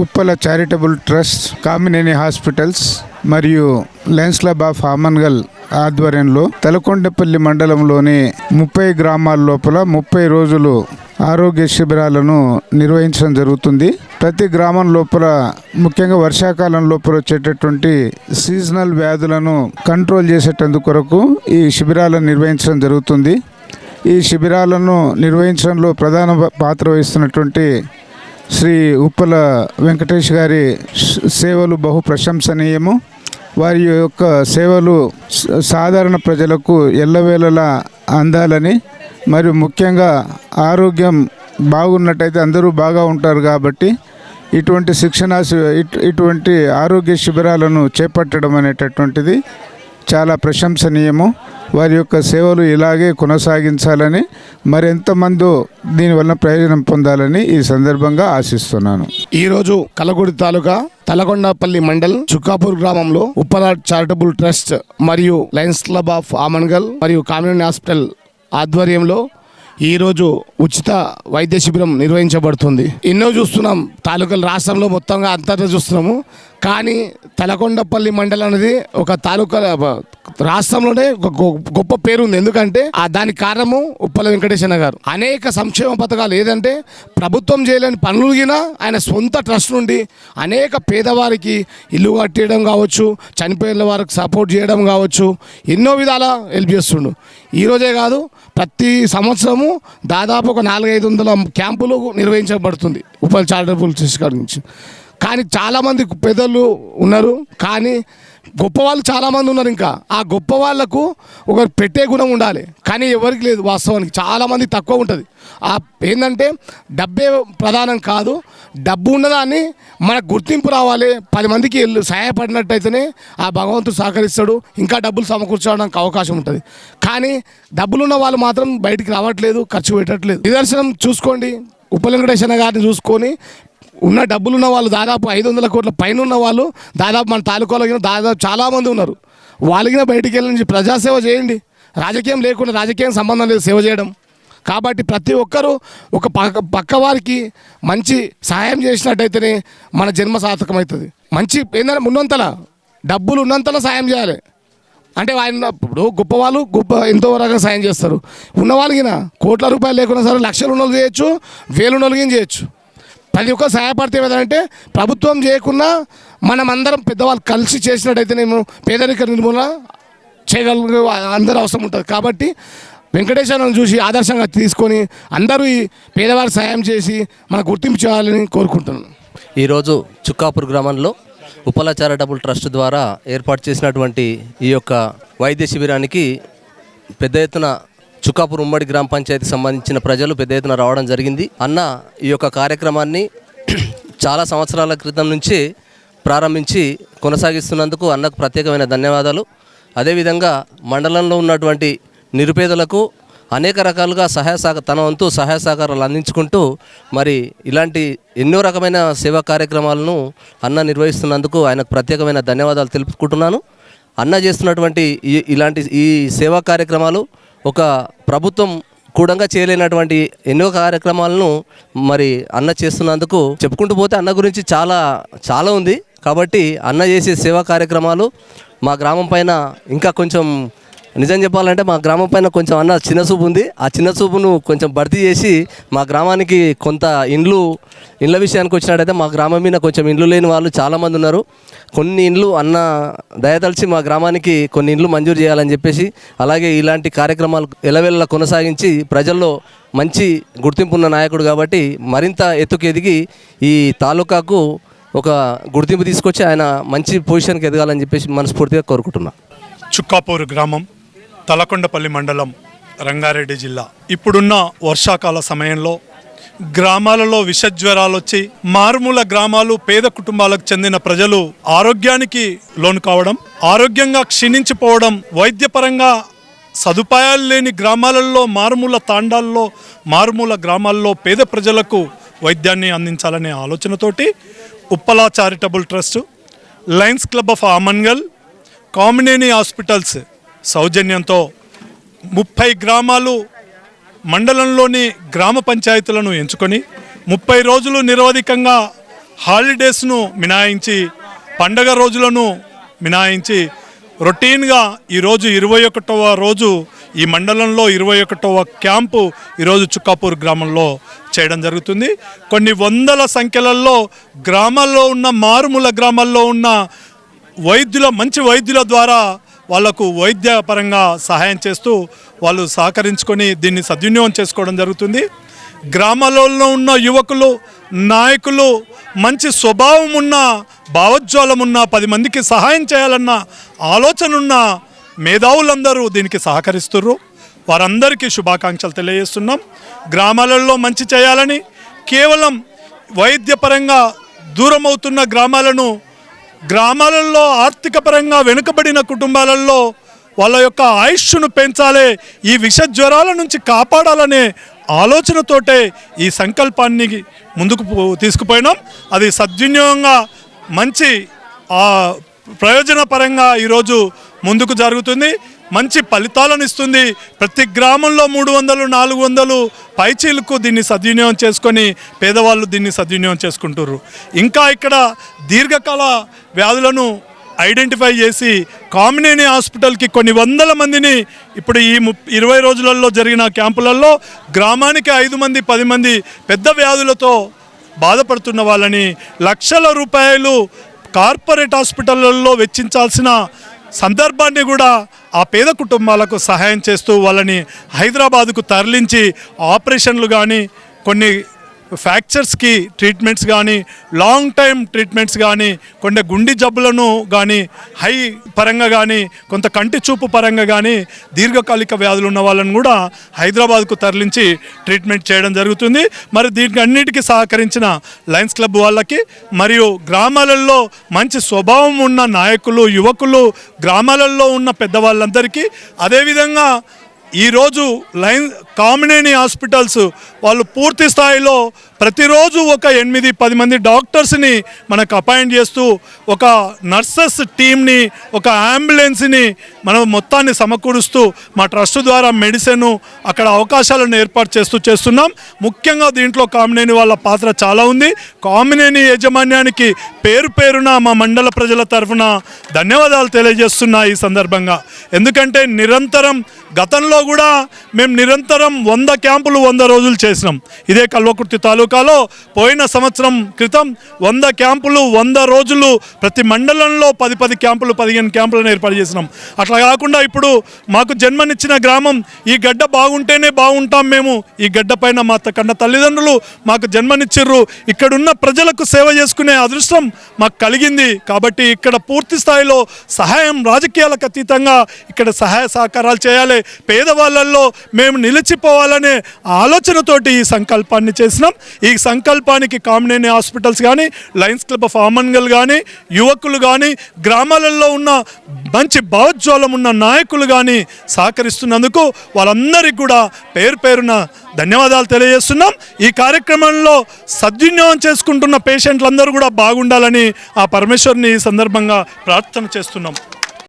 Uppala charitable trust Kamineni hospitals మరియు lions club of Amangal ఆధ్వర్యంలో తలకొండపల్లి మండలంలోని ముప్పై గ్రామాల లోపల ముప్పై రోజులు ఆరోగ్య శిబిరాలను నిర్వహించడం జరుగుతుంది. ప్రతి గ్రామం లోపల ముఖ్యంగా వర్షాకాలం లోపల వచ్చేటటువంటి సీజనల్ వ్యాధులను కంట్రోల్ చేసేటందుకు కొరకు ఈ శిబిరాలను నిర్వహించడం జరుగుతుంది. ఈ శిబిరాలను నిర్వహించడంలో ప్రధాన పాత్ర వహిస్తున్నటువంటి శ్రీ ఉప్పల వెంకటేష్ గారి సేవలు బహు ప్రశంసనీయము. వారి యొక్క సేవలు సాధారణ ప్రజలకు ఎల్లవేళలా అందాలని మరియు ముఖ్యంగా ఆరోగ్యం బాగున్నట్టయితే అందరూ బాగా ఉంటారు కాబట్టి ఇటువంటి శిక్షణ ఇటువంటి ఆరోగ్య శిబిరాలను చేపట్టడం అనేటటువంటిది చాలా ప్రశంసనీయము. వారి యొక్క సేవలు ఇలాగే కొనసాగించాలని మరెంతమందో దీనివల్ల ప్రయోజనం పొందాలని ఈ సందర్భంగా ఆశిస్తున్నాను. ఈరోజు కలగూడి తాలూకా తలకొండపల్లి మండల్ చుక్కాపూర్ గ్రామంలో ఉప్పల చారిటబుల్ ట్రస్ట్ మరియు లయన్స్ క్లబ్ ఆఫ్ ఆమన్గల్ మరియు కామినేని హాస్పిటల్ ఆధ్వర్యంలో ఈరోజు ఉచిత వైద్య శిబిరం నిర్వహించబడుతుంది. ఎన్నో చూస్తున్నాం. తాలూకాలు రాష్ట్రంలో మొత్తంగా అంతటా చూస్తున్నాము. కానీ తలకొండపల్లి మండలం అనేది ఒక తాలూకా రాష్ట్రంలోనే ఒక గొ- గొప్ప పేరు ఉంది ఎందుకంటే ఆ దానికి కారణము ఉప్పల వెంకటేశ్వర గారు. అనేక సంక్షేమ పథకాలు ఏదంటే ప్రభుత్వం చేయలేని పనులు ఆయన సొంత ట్రస్ట్ నుండి అనేక పేదవారికి ఇల్లు కట్టేయడం కావచ్చు చనిపోయిన వారికి సపోర్ట్ చేయడం కావచ్చు ఎన్నో విధాల హెల్ప్ చేస్తుండు. ఈరోజే కాదు ప్రతి సంవత్సరము దాదాపు ఒక నాలుగైదు వందల క్యాంపులు నిర్వహించబడుతుంది. ఉప్పల చారిటబుల్ ట్రస్ట్ నుంచి. కానీ చాలామంది పెద్దలు ఉన్నారు. కానీ గొప్ప వాళ్ళు చాలామంది ఉన్నారు ఇంకా. ఆ గొప్ప వాళ్ళకు ఒక పెట్టే గుణం ఉండాలి. కానీ ఎవరికి లేదు వాస్తవానికి. చాలామంది తక్కువ ఉంటుంది. ఆ ఏంటంటే డబ్బే ప్రధానం కాదు. డబ్బు ఉన్నదాన్ని మనకు గుర్తింపు రావాలి. పది మందికి సహాయపడినట్టయితేనే ఆ భగవంతుడు సహకరిస్తాడు. ఇంకా డబ్బులు సమకూర్చడానికి అవకాశం ఉంటుంది. కానీ డబ్బులున్న వాళ్ళు మాత్రం బయటికి రావట్లేదు ఖర్చు పెట్టట్లేదు. నిదర్శనం చూసుకోండి. ఉపలింగటేశ్వర గారిని చూసుకొని ఉన్న డబ్బులున్న వాళ్ళు దాదాపు ఐదు వందల కోట్ల పైన ఉన్న వాళ్ళు దాదాపు మన తాలూకాలో దాదాపు చాలామంది ఉన్నారు. వాళ్ళకిన బయటికి వెళ్ళి ప్రజాసేవ చేయండి. రాజకీయం లేకుండా రాజకీయం సంబంధం లేదు సేవ చేయడం. కాబట్టి ప్రతి ఒక్కరూ ఒక పక్క పక్క వారికి మంచి సహాయం చేసినట్టయితేనే మన జన్మ సార్థకమవుతుంది. మంచి ఏంటంటే ఉన్నంతల డబ్బులు ఉన్నంతలా సాయం చేయాలి. అంటే ఆయన ఇప్పుడు గొప్ప వాళ్ళు గొప్ప ఎంతో రకంగా సాయం చేస్తారు. ఉన్న వాళ్ళకి కోట్ల రూపాయలు లేకున్నా సరే లక్షలు ఉన్న చేయొచ్చు వేలు ఉన్న చేయొచ్చు. ప్రతి ఒక్క సహాయపడితే ఏదంటే ప్రభుత్వం చేయకుండా మనం అందరం పెద్దవాళ్ళు కలిసి చేసినట్టయితే నేను పేదరిక నిర్మూలన చేయగల అందరూ అవసరం ఉంటుంది. కాబట్టి వెంకటేశ్వరం చూసి ఆదర్శంగా తీసుకొని అందరూ ఈ పేదవారికి సహాయం చేసి మన గుర్తింపు చేయాలని కోరుకుంటున్నాను. ఈరోజు చుక్కాపూర్ గ్రామంలో ఉపల చారిటబుల్ ట్రస్ట్ ద్వారా ఏర్పాటు చేసినటువంటి ఈ యొక్క వైద్య శిబిరానికి పెద్ద ఎత్తున చుక్కాపూర్ ఉమ్మడి గ్రామ పంచాయతీకి సంబంధించిన ప్రజలు పెద్ద ఎత్తున రావడం జరిగింది. అన్న ఈ యొక్క కార్యక్రమాన్ని చాలా సంవత్సరాల క్రితం నుంచి ప్రారంభించి కొనసాగిస్తున్నందుకు అన్నకు ప్రత్యేకమైన ధన్యవాదాలు. అదేవిధంగా మండలంలో ఉన్నటువంటి నిరుపేదలకు అనేక రకాలుగా సహాయ సహకార తన వంతు సహాయ సహకారాలు అందించుకుంటూ మరి ఇలాంటి ఎన్నో రకమైన సేవా కార్యక్రమాలను అన్న నిర్వహిస్తున్నందుకు ఆయనకు ప్రత్యేకమైన ధన్యవాదాలు తెలుపుకుంటున్నాను. అన్న చేస్తున్నటువంటి ఈ ఇలాంటి ఈ సేవా కార్యక్రమాలు ఒక ప్రభుత్వం కూడంగా చేయలేనటువంటి ఎన్నో కార్యక్రమాలను మరి అన్న చేస్తున్నందుకు చెప్పుకుంటూ పోతే అన్న గురించి చాలా చాలా ఉంది. కాబట్టి అన్న చేసే సేవా కార్యక్రమాలు మా గ్రామం పైన ఇంకా కొంచెం నిజం చెప్పాలంటే మా గ్రామం పైన కొంచెం అన్న చిన్న చూపు ఉంది. ఆ చిన్న చూపును కొంచెం భర్తీ చేసి మా గ్రామానికి కొంత ఇండ్లు ఇండ్ల విషయానికి వచ్చినట్టయితే మా గ్రామం మీద కొంచెం ఇండ్లు లేని వాళ్ళు చాలామంది ఉన్నారు. కొన్ని ఇండ్లు అన్న దయతలిచి మా గ్రామానికి కొన్ని ఇండ్లు మంజూరు చేయాలని చెప్పేసి అలాగే ఇలాంటి కార్యక్రమాలు ఎలవెల్లా కొనసాగించి ప్రజల్లో మంచి గుర్తింపు ఉన్న నాయకుడు కాబట్టి మరింత ఎత్తుకు ఎదిగి ఈ తాలూకాకు ఒక గుర్తింపు తీసుకొచ్చి ఆయన మంచి పొజిషన్కి ఎదగాలని చెప్పేసి మనస్ఫూర్తిగా కోరుకుంటున్నాను చుక్కాపూర్ గ్రామం. తలకొండపల్లి మండలం రంగారెడ్డి జిల్లా. ఇప్పుడున్న వర్షాకాల సమయంలో గ్రామాలలో విషజ్వరాలు వచ్చి మారుమూల గ్రామాలు పేద కుటుంబాలకు చెందిన ప్రజలు ఆరోగ్యానికి లోను కావడం ఆరోగ్యంగా క్షీణించిపోవడం వైద్యపరంగా సదుపాయాలు లేని గ్రామాలలో మారుమూల తాండాల్లో మారుమూల గ్రామాల్లో పేద ప్రజలకు వైద్యాన్ని అందించాలనే ఆలోచనతోటి Uppala charitable trust lions club of Amangal Kamineni hospitals సౌజన్యంతో ముప్పై గ్రామాలు మండలంలోని గ్రామ పంచాయతీలను ఎంచుకొని ముప్పై రోజులు నిరవధికంగా హాలిడేస్ను మినాయించి పండగ రోజులను మినాయించి రొటీన్గా ఈరోజు ఇరవై ఒకటవ రోజు ఈ మండలంలో ఇరవై ఒకటవ క్యాంపు ఈరోజు చుక్కాపూర్ గ్రామంలో చేయడం జరుగుతుంది. కొన్ని వందల సంఖ్యలలో గ్రామాల్లో ఉన్న మారుమూల గ్రామాల్లో ఉన్న వైద్యుల మంచి వైద్యుల ద్వారా వాళ్ళకు వైద్యపరంగా సహాయం చేస్తూ వాళ్ళు సహకరించుకొని దీన్ని సద్వినియోగం చేసుకోవడం జరుగుతుంది. గ్రామాలలో ఉన్న యువకులు నాయకులు మంచి స్వభావం ఉన్న భావోజ్వాలం ఉన్న పది మందికి సహాయం చేయాలన్న ఆలోచన ఉన్న మేధావులందరూ దీనికి సహకరిస్తున్నారు వారందరికీ శుభాకాంక్షలు తెలియజేస్తున్నాం. గ్రామాలలో మంచి చేయాలని కేవలం వైద్యపరంగా దూరమవుతున్న గ్రామాలను గ్రామాలలో ఆర్థిక పరంగా వెనుకబడిన కుటుంబాలలో వాళ్ళ యొక్క ఆయుష్ను పెంచాలి ఈ విష జ్వరాల నుంచి కాపాడాలనే ఆలోచనతోటే ఈ సంకల్పాన్ని ముందుకు తీసుకుపోయినాం. అది సద్వినియోగంగా మంచి ప్రయోజనపరంగా ఈరోజు ముందుకు జరుగుతుంది. మంచి ఫలితాలను ఇస్తుంది. ప్రతి గ్రామంలో మూడు వందలు నాలుగు వందలు పైచీలకు దీన్ని సద్వినియోగం చేసుకొని పేదవాళ్ళు దీన్ని సద్వినియోగం చేసుకుంటారు ఇంకా ఇక్కడ దీర్ఘకాల వ్యాధులను ఐడెంటిఫై చేసి కామినేని హాస్పిటల్కి కొన్ని వందల మందిని ఇప్పుడు ఈ ము ఇరవై రోజులలో జరిగిన క్యాంపులలో గ్రామానికి ఐదు మంది పది మంది పెద్ద వ్యాధులతో బాధపడుతున్న వాళ్ళని లక్షల రూపాయలు కార్పొరేట్ హాస్పిటళ్ళలో వెచ్చించాల్సిన సందర్భాన్ని కూడా ఆ పేద కుటుంబాలకు సహాయం చేస్తూ వాళ్ళని హైదరాబాదుకు తరలించి ఆపరేషన్లు కానీ కొన్ని ఫ్రాక్చర్స్కి ట్రీట్మెంట్స్ కానీ లాంగ్ టైం ట్రీట్మెంట్స్ కానీ కొన్ని గుండె జబ్బులను కానీ హై పరంగా కానీ కొంత కంటి చూపు పరంగా కానీ దీర్ఘకాలిక వ్యాధులు ఉన్న వాళ్ళని కూడా హైదరాబాద్కు తరలించి ట్రీట్మెంట్ చేయడం జరుగుతుంది. మరి దీనికి అన్నిటికీ సహకరించిన లయన్స్ క్లబ్ వాళ్ళకి మరియు గ్రామాలలో మంచి స్వభావం ఉన్న నాయకులు యువకులు గ్రామాలలో ఉన్న పెద్దవాళ్ళందరికీ అదేవిధంగా ఈరోజు లైన్ కామినేని హాస్పిటల్స్ వాళ్ళు పూర్తి స్థాయిలో ప్రతిరోజు ఒక ఎనిమిది పది మంది డాక్టర్స్ని మనకు అపాయింట్ చేస్తూ ఒక నర్సెస్ టీమ్ని ఒక అంబులెన్స్ని మనం మొత్తాన్ని సమకూరుస్తూ మా ట్రస్ట్ ద్వారా మెడిసిన్ అక్కడ అవకాశాలను ఏర్పాటు చేస్తూ చేస్తున్నాం. ముఖ్యంగా దీంట్లో కామినేని వాళ్ళ పాత్ర చాలా ఉంది. కామినేని యాజమాన్యానికి పేరు పేరున మా మండల ప్రజల తరఫున ధన్యవాదాలు తెలియజేస్తున్నా ఈ సందర్భంగా. ఎందుకంటే నిరంతరం గతంలో కూడా మేము నిరంతరం వంద క్యాంపులు వంద రోజులు చేసినాం. ఇదే కల్వకుర్తి తాలూకాలో పోయిన సంవత్సరం క్రితం వంద క్యాంపులు వంద రోజులు ప్రతి మండలంలో పది పది క్యాంపులు పదిహేను క్యాంపులను ఏర్పాటు చేసినాం. అట్లా కాకుండా ఇప్పుడు మాకు జన్మనిచ్చిన గ్రామం ఈ గడ్డ బాగుంటేనే బాగుంటాం మేము. ఈ గడ్డ పైన మా త- కన్న తల్లిదండ్రులు మాకు జన్మనిచ్చిర్రు. ఇక్కడున్న ప్రజలకు సేవ చేసుకునే అదృష్టం మాకు కలిగింది. కాబట్టి ఇక్కడ పూర్తి స్థాయిలో సహాయం రాజకీయాలకు అతీతంగా ఇక్కడ సహాయ సహకారాలు చేయాలి. పేదవాళ్ళల్లో మేము నిలిచిపోవాలనే ఆలోచనతోటి ఈ సంకల్పాన్ని చేసినాం. ఈ సంకల్పానికి కామినేని హాస్పిటల్స్ కానీ లయన్స్ క్లబ్ ఆఫ్ ఆమన్గల్ కానీ యువకులు కానీ గ్రామాలలో ఉన్న మంచి భావోజ్వాలం ఉన్న నాయకులు కానీ సహకరిస్తున్నందుకు వాళ్ళందరికీ కూడా పేరు పేరున ధన్యవాదాలు తెలియజేస్తున్నాం. ఈ కార్యక్రమంలో సద్వినియోగం చేసుకుంటున్న పేషెంట్లందరూ కూడా బాగుండాలని ఆ పరమేశ్వరిని ఈ సందర్భంగా ప్రార్థన చేస్తున్నాం.